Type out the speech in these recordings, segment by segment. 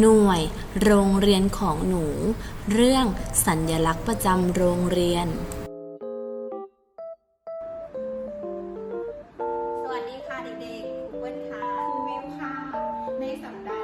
หน่วย โรงเรียนของหนู เรื่องสัญลักษณ์ประจำโรงเรียน สวัสดีค่ะเด็กๆครูเปิลค่ะครูวิวค่ะ ในสัปดาห์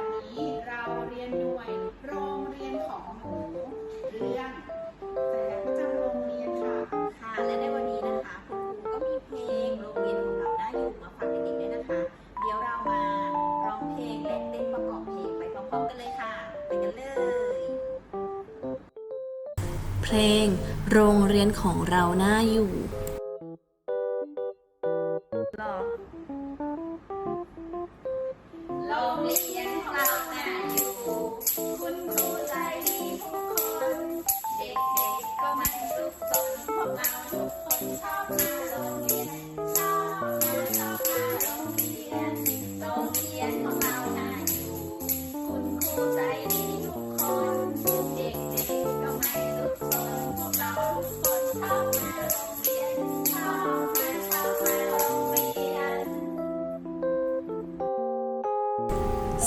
ร้อมๆกันเลยค่ะ ไปกันเลย เพลงโรงเรียนของเราน่าอยู่รอโรงเรียนของเราน่าอยู่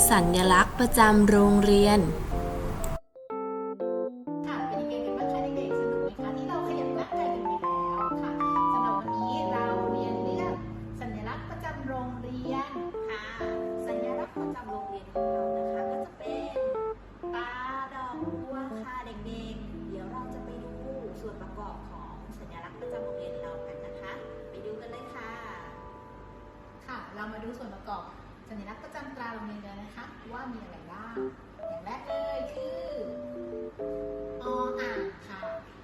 สัญลักษณ์ประจำโรงเรียน ค่ะเป็นยังไงกันบ้างคะเด็กๆสนุกไหมคะที่เราขยับร่างกายกันไปแล้วค่ะสำหรับวันนี้เราเรียนเรื่องสัญลักษณ์ประจำโรงเรียนค่ะ สัญลักษณ์ประจำโรงเรียนของเรานะคะก็จะเป็นตาดอกบัวค่ะเด็กๆ เดี๋ยวเราจะไปดูส่วนประกอบของสัญลักษณ์ประจำโรงเรียนเรากันนะคะ ไปดูกันเลยค่ะ ค่ะ เรามาดูส่วนประกอบ สัญลักษณ์ประจำตราโรงเรียนเลยนะคะ ว่ามีอะไรบ้าง อย่างแรกเลยคือออ่างค่ะ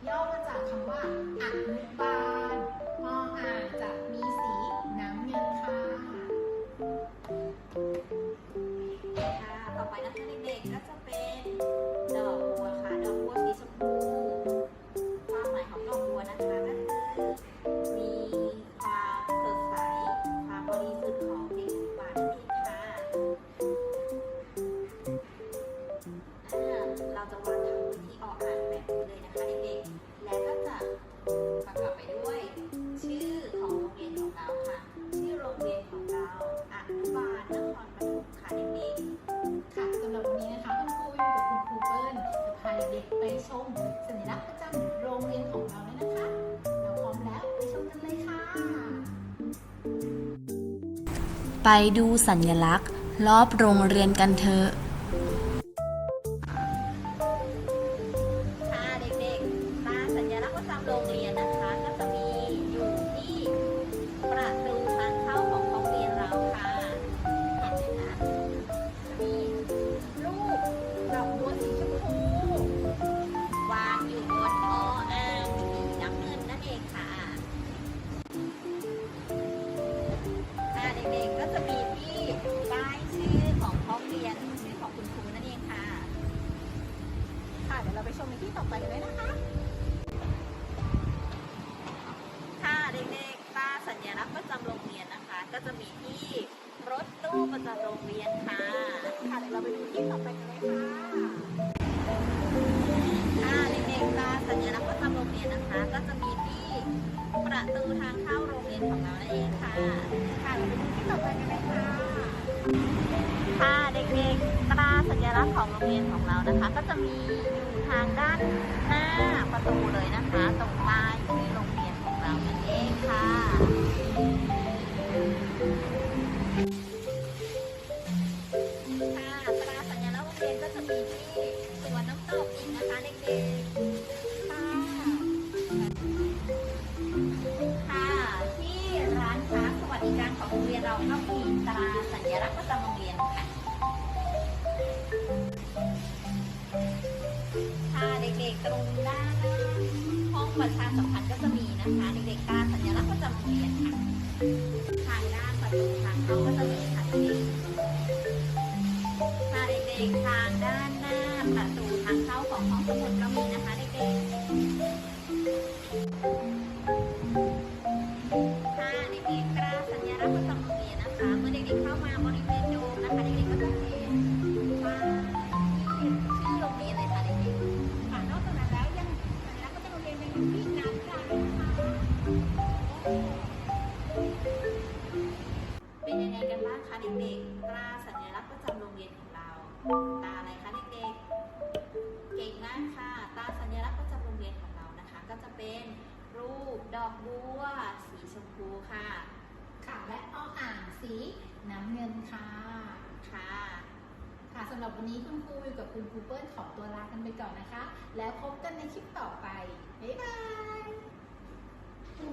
ย่อมาจากคำว่าอนุบาล ประกอบไปด้วย ชื่อของโรงเรียนของเราค่ะ ชื่อโรงเรียนของเราอนุบาลนครปฐมค่ะเด็กๆค่ะสำหรับวันนี้นะคะคุณครูอยู่กับคุณครูเปิ้ลจะพาเด็กๆไปชมสัญลักษณ์ประจำโรงเรียนของเราเลยนะคะ เราพร้อมแล้วไปชมกันเลยค่ะ ไปดูสัญลักษณ์ รอบโรงเรียนกันเถอะค่ะ ไปกันเลยนะคะ ค่ะเด็กๆตาสัญลักษณ์ประจำโรงเรียนนะคะ ก็จะมีที่รถตู้ประจำโรงเรียนค่ะ ค่ะเดี๋ยวเราไปดูที่ต่อไปกันเลยค่ะค่ะเด็กๆตาสัญลักษณ์ประจำโรงเรียนนะคะ ก็จะมีที่ประตูทางเข้าโรงเรียนของเราเองค่ะค่ะเราไปดูที่ต่อไปกันเลยค่ะค่ะเด็กๆตราสัญลักษณ์ของโรงเรียนของเรานะคะ ก็จะมีางด้านหน้าประตูเลยนะคะ ตรงป้ายที่ลง ประชาสัมพันธ์ก็จะมีนะคะเด็กๆตราสัญลักษณ์ประจำโรงเรียนค่ะทางด้านประตูทางเข้าก็จะมีค่ะเด็กๆค่ะเด็กๆทางด้านหน้าประตูทางเข้าของห้องสมุดก็มีนะคะเด็กๆาสัญลักษณ์ประจำโรงเรียนของเรา ตาอะไรคะเด็กๆ เก่งมากค่ะ ตาสัญลักษณ์ประจำโรงเรียนของเรานะคะ ก็จะเป็นรูปดอกบัว สีชมพูค่ะ ค่ะและอ้ออ่างสีน้ำเงินค่ะ ค่ะ ค่ะสำหรับวันนี้คุณครูอยู่กับคุณครูเปิ้ลขอตัวลากันไปก่อนนะคะ แล้วพบกันในคลิปต่อไป บ๊ายบาย